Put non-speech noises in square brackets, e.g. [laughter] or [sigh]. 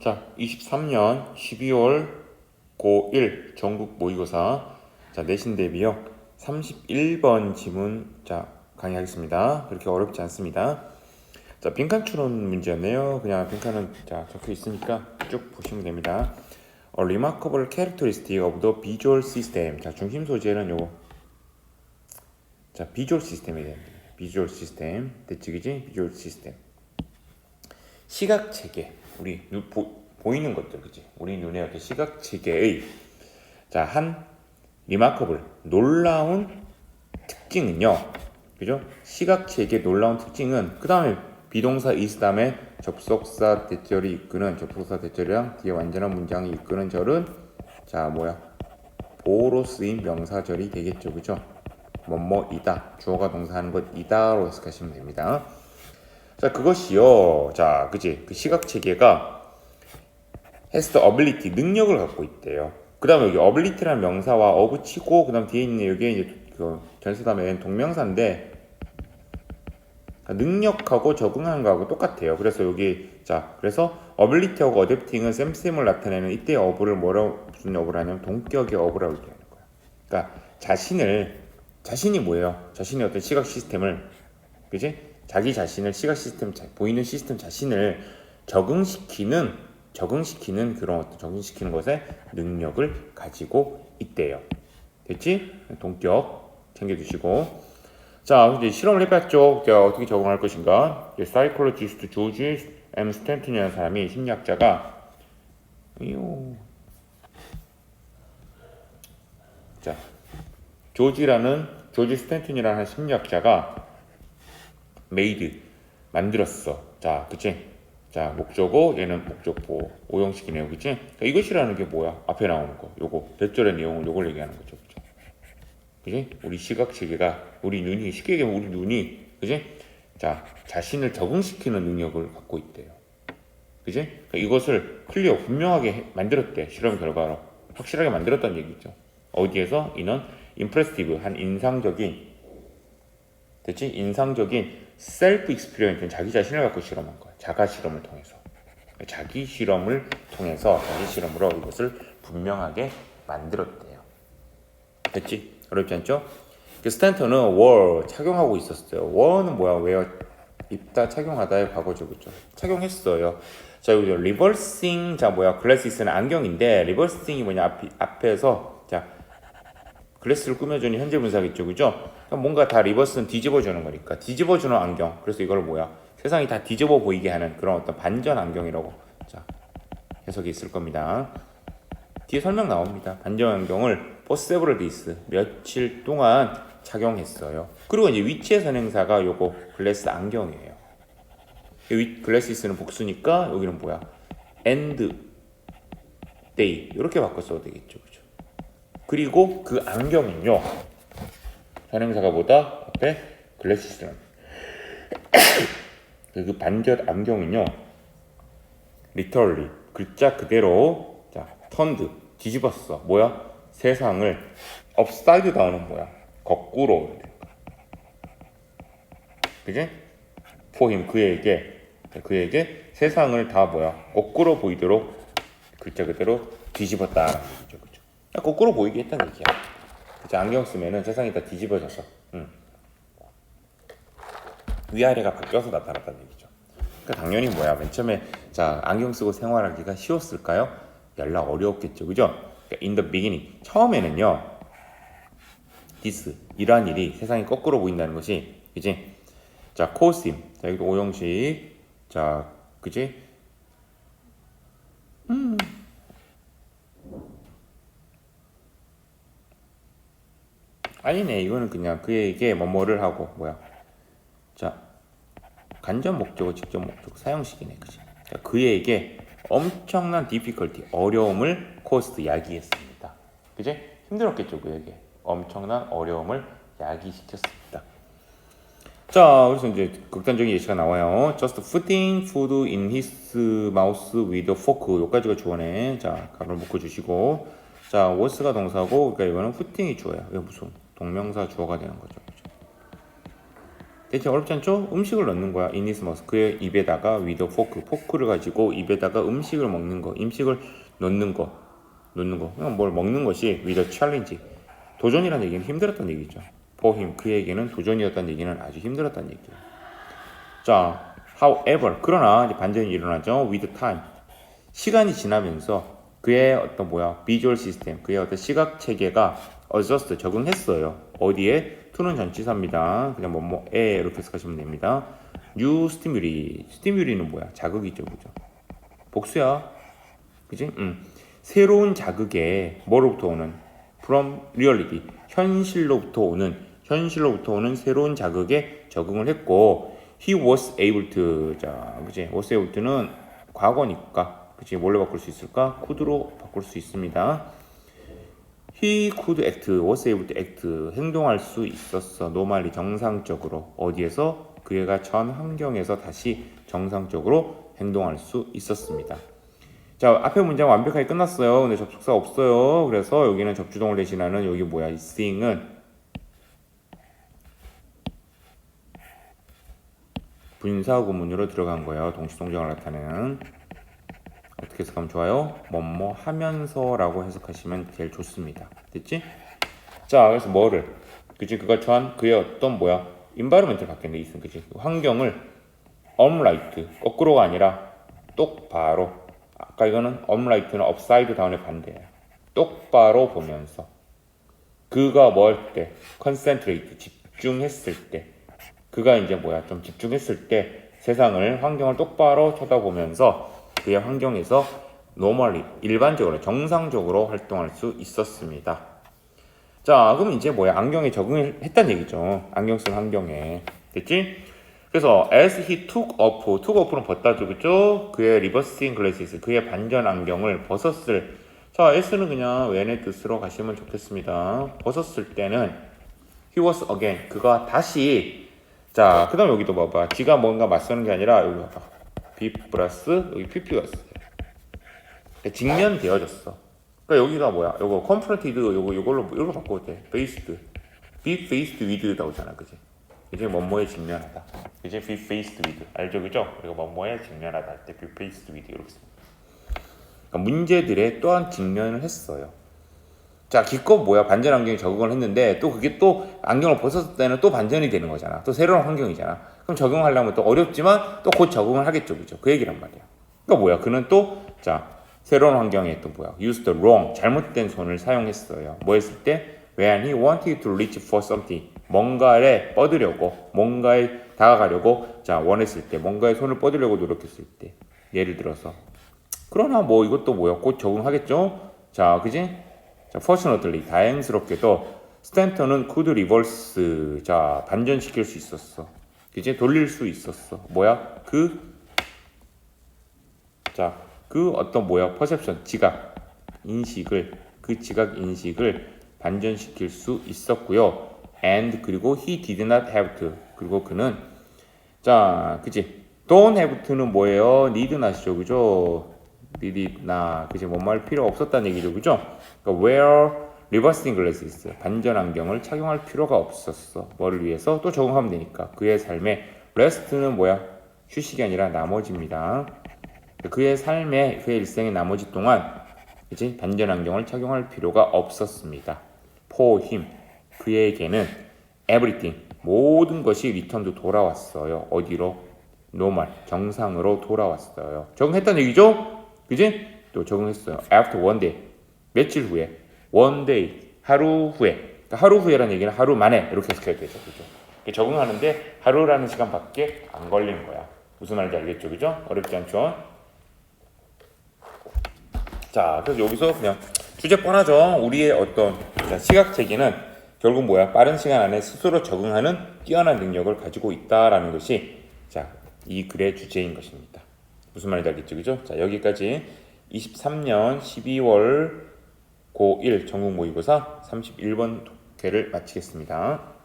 자, 23년 12월 고1 전국 모의고사 자, 내신 대비요. 31번 지문 자, 강의하겠습니다. 그렇게 어렵지 않습니다. 자, 빈칸 추론 문제였네요. 그냥 빈칸은 자, 적혀 있으니까 쭉 보시면 됩니다. A remarkable characteristic of the visual system. 자, 중심 소재는 요거. 자, 비주얼 시스템에 대한 비주얼 시스템. 그지? 비주얼 시스템. 시각 체계. 우리 눈, 보, 보이는 것들, 그지? 우리 눈의 어떤 시각 체계의 자, 한 리마커블 놀라운 특징은요. 그죠? 시각 체계 놀라운 특징은 그 다음에 비동사 is 다음에 접속사 대절이 이끄는 접속사 대절이랑 뒤에 완전한 문장이 이끄는 절은 자, 뭐야? 보로 쓰인 명사절이 되겠죠. 그죠? 뭐뭐이다. 주어가 동사하는 것 이다로 해석하시면 됩니다. 자, 그것이요. 자, 그지? 그 시각 체계가 has the ability 능력을 갖고 있대요. 그 다음에 여기 ability라는 명사와 of 치고 그 다음 뒤에 있는 여기 이제 그 전세다음에 동명사인데 능력하고 적응하는 거하고 똑같아요. 그래서 여기 자 그래서 ability하고 adapting은 쌤쌤을 나타내는 이때 어부를 뭐라고 무슨 어부를 하냐면 동격의 어부라고 얘기하는 거야. 그러니까 자신을 자신이 뭐예요? 자신의 어떤 시각 시스템을 그지? 자기 자신을 시각 시스템 자- 보이는 시스템 자신을 적응시키는 적응시키는 그런 어떤 적응시키는 것에 능력을 가지고 있대요. 됐지? 동격 챙겨주시고 자 이제 실험을 해봤죠. 제가 어떻게 적응할 것인가? 사이콜로지스트 조지 M 스탠튼이라는 사람이 심리학자가 이요 자 조지라는 조지 스탠튼이라는 한 심리학자가 메이드 만들었어. 자, 그치? 자, 목적어 얘는 목적보 오형식이네요, 그치? 그러니까 이것이라는 게 뭐야? 앞에 나오는 거, 요거 대절의 내용을 요걸 얘기하는 거죠, 그죠? 그지? 우리 시각 체계가 우리 눈이 쉽게 얘기하면 우리 눈이 그지? 자, 자신을 적응시키는 능력을 갖고 있대요. 그지? 그러니까 이것을 클리어 분명하게 해- 만들었대 실험 결과로 확실하게 만들었다는 얘기죠. 어디에서 이는 임프레스티브 한 인상적인 됐지? 인상적인 셀프 익스피리언스는 자기 자신을 갖고 실험한 거야. 자가 실험을 통해서. 자기 실험을 통해서 자기 실험으로 이것을 분명하게 만들었대요. 됐지? 어렵지 않죠? 그 스탠턴은 월 착용하고 있었어요. 월은 뭐야? 왜요? 입다 착용하다의 과거죠, 그죠? 착용했어요. 자, 여기 리버싱, 자 뭐야? 글래시스는 안경인데 리버싱이 뭐냐? 앞, 앞에서 자 글래스를 꾸며주는 현재 분사겠죠, 그죠? 뭔가 다 리버스는 뒤집어주는 거니까 뒤집어주는 안경. 그래서 이걸 뭐야? 세상이 다 뒤집어 보이게 하는 그런 어떤 반전 안경이라고 자 해석이 있을 겁니다. 뒤에 설명 나옵니다. 반전 안경을 포세브럴 데이스 며칠 동안 착용했어요. 그리고 이제 위치의 선행사가 요거 글래스 안경이에요. 위 글래시스는 복수니까 여기는 뭐야? end day 이렇게 바꿔 써도 되겠죠, 그죠? 그리고 그 안경은요 선행사가 뭐다? 앞에 글래시스는. [coughs] 그 반전 안경은요 literally 글자 그대로 자 턴드 뒤집었어. 뭐야? 세상을 업사이드 다운은 뭐야? 거꾸로. 그지? 포힘 그에게. 그에게 세상을 다 뭐야? 거꾸로 보이도록 글자 그대로 그죠 거꾸로 보이게 했다는 얘기야 그죠 안경 쓰면은 세상이 다 뒤집어져서 음. 위아래가 바뀌어서 나타났다는 얘기죠 그러니까 당연히 뭐야 맨 처음에 자 안경 쓰고 생활하기가 쉬웠을까요? 연락 어려웠겠죠 그죠? 그러니까 in the beginning 처음에는요 this 이러한 일이 세상이 거꾸로 보인다는 것이 그지? 자 코심 자 여기도 오형식 자 그지? 아니네. 이거는 그냥 그에게 뭐뭐를 하고 뭐야. 자 간접 목적어 직접 목적 사용식이네 그지? 자, 그에게 엄청난 difficulty 어려움을 코스트 야기했습니다. 그지? 힘들었겠죠 그에게. 엄청난 어려움을 야기시켰습니다. 자 그래서 이제 극단적인 예시가 나와요. Just putting food in his mouth with a fork. 여기까지가 주어네. 자 가로 묶어 주시고. 자 was가 동사고 그러니까 이거는 putting이 주어야. 이거 무슨 동명사 주어가 되는 거죠? 대체 어렵지 않죠? 음식을 넣는 거야. in his mouth. 그의 입에다가 with. 포크를 가지고 입에다가 음식을 먹는 거. 음식을 넣는 거. 넣는 거. 그냥 뭘 먹는 것이 with a. 도전이라는 얘기는 힘들었다는 얘기죠. for. 그에게는 도전이었다는 얘기는 아주 힘들었다는 얘기예요. 자, however. 그러나 이제 반전이 일어나죠. with time. 시간이 지나면서 그의 어떤 뭐야 비주얼 시스템 그의 어떤 시각 체계가 adjust 적응했어요. 어디에? to는 전치사입니다. 그냥 뭐뭐에 이렇게 해석하시면 됩니다. new stimuli 스티뮬리는 뭐야? 자극이죠 그죠? 복수야. 그지? 음. 새로운 자극에 뭐로부터 오는? From reality. 현실로부터 오는. 현실로부터 오는 새로운 자극에 적응을 했고 he was able to. 자 그지? was able to는 과거니까. 그치 뭘로 바꿀 수 있을까? could로 바꿀 수 있습니다. He could act, was able to act, 행동할 수 있었어. 노말리 정상적으로 어디에서 그애가 전 환경에서 다시 정상적으로 행동할 수 있었습니다. 자 앞에 문장 완벽하게 끝났어요. 근데 접속사 없어요. 그래서 여기는 접주동을 대신하는 여기 뭐야 이 thing은 분사 구문으로 들어간 거예요. 동시동작을 나타내는 어떻게 해석하면 좋아요? 뭐뭐 하면서라고 해석하시면 제일 좋습니다. 됐지? 자, 그래서 뭐를? 그치 그가 처한 그의 어떤 뭐야? 인바이러멘트를 바뀌는 게 있음 그치? 환경을 업라이트 거꾸로가 아니라 똑바로. 아까 이거는 업라이트는 업사이드 다운의 반대예요. 똑바로 보면서. 그가 뭐할 때? 컨센트레이트 집중했을 때. 그가 이제 뭐야? 좀 집중했을 때 세상을 환경을 똑바로 쳐다보면서 그의 환경에서 노멀리 일반적으로 정상적으로 활동할 수 있었습니다. 자, 그럼 이제 뭐야? 안경에 적응을 했다는 얘기죠. 안경 쓴 환경에. 됐지? 그래서 as he took off, took off는 벗다죠, 그죠? 그의 reversing glasses, 그의 반전 안경을 벗었을. 자, s는 그냥 when의 뜻으로 가시면 좋겠습니다. 벗었을 때는 he was again, 그가 다시. 자, 그 다음 여기도 봐봐. 지가 뭔가 맞서는 게 아니라 여기 봐봐. B 플러스 여기 PP가 있어요. 직면 되어졌어. 그러니까 여기가 뭐야? 요거 confronted 요거 요걸로 이걸로 바꿔도 돼. faced. be faced with 나오잖아, 그지? 이제 뭐뭐에 직면하다. 이제 be faced with 알죠, 그죠? 이거 뭐뭐에 직면하다 할 때 be faced with 이렇게 씁니다. 그러니까 문제들에 또한 직면을 했어요. 자, 기껏 뭐야 반전 환경에 적응을 했는데 또 그게 또 안경을 벗었을 때는 또 반전이 되는 거잖아. 또 새로운 환경이잖아. 그럼 적응하려면 또 어렵지만 또 곧 적응을 하겠죠, 그죠? 그 얘기란 말이야. 그러니까 뭐야? 그는 또 자, 새로운 환경에 또 뭐야? used the wrong 잘못된 손을 사용했어요. 뭐 했을 때 when he wanted to reach for something 뭔가에 뻗으려고 뭔가에 다가가려고 자 원했을 때 뭔가에 손을 뻗으려고 노력했을 때 예를 들어서 그러나 뭐 이것도 뭐야 곧 적응하겠죠 자 그지 자 fortunately 다행스럽게도 스탠턴은 could reverse 자 반전시킬 수 있었어 그지 돌릴 수 있었어 뭐야 그 자, 그 어떤 뭐야 퍼셉션, 지각, 인식을 그 지각 인식을 반전시킬 수 있었고요. and 그리고 he did not have to 그리고 그는 자, 그지? don't have to는 뭐예요? need not이죠, 그죠? Need not 그지? 뭐말 필요 없었다는 얘기죠, 그죠? 그러니까 wear reversing glasses 반전 안경을 착용할 필요가 없었어. 뭐를 위해서 또 적응하면 되니까 그의 삶에 rest는 뭐야? 휴식이 아니라 나머지입니다. 그의 삶의 그의 일생의 나머지 동안 이제 반전 안경을 착용할 필요가 없었습니다. for him 그에게는 everything 모든 것이 리턴도 돌아왔어요. 어디로? normal 정상으로 돌아왔어요. 적응했다는 얘기죠? 그지? 또 적응했어요. after one day 며칠 후에 one day 하루 후에 그러니까 하루 후에라는 얘기는 하루 만에 이렇게 해석해야 되죠. 그죠? 적응하는데 하루라는 시간밖에 안 걸리는 거야. 무슨 말인지 알겠죠? 그죠? 어렵지 않죠? 자, 그래서 여기서 그냥 주제 뻔하죠. 우리의 어떤 자, 시각 체계는 결국 뭐야? 빠른 시간 안에 스스로 적응하는 뛰어난 능력을 가지고 있다라는 것이 자, 이 글의 주제인 것입니다. 무슨 말인지 알겠죠? 그죠? 자, 여기까지 23년 12월 고1 전국 모의고사 31번 독해를 마치겠습니다.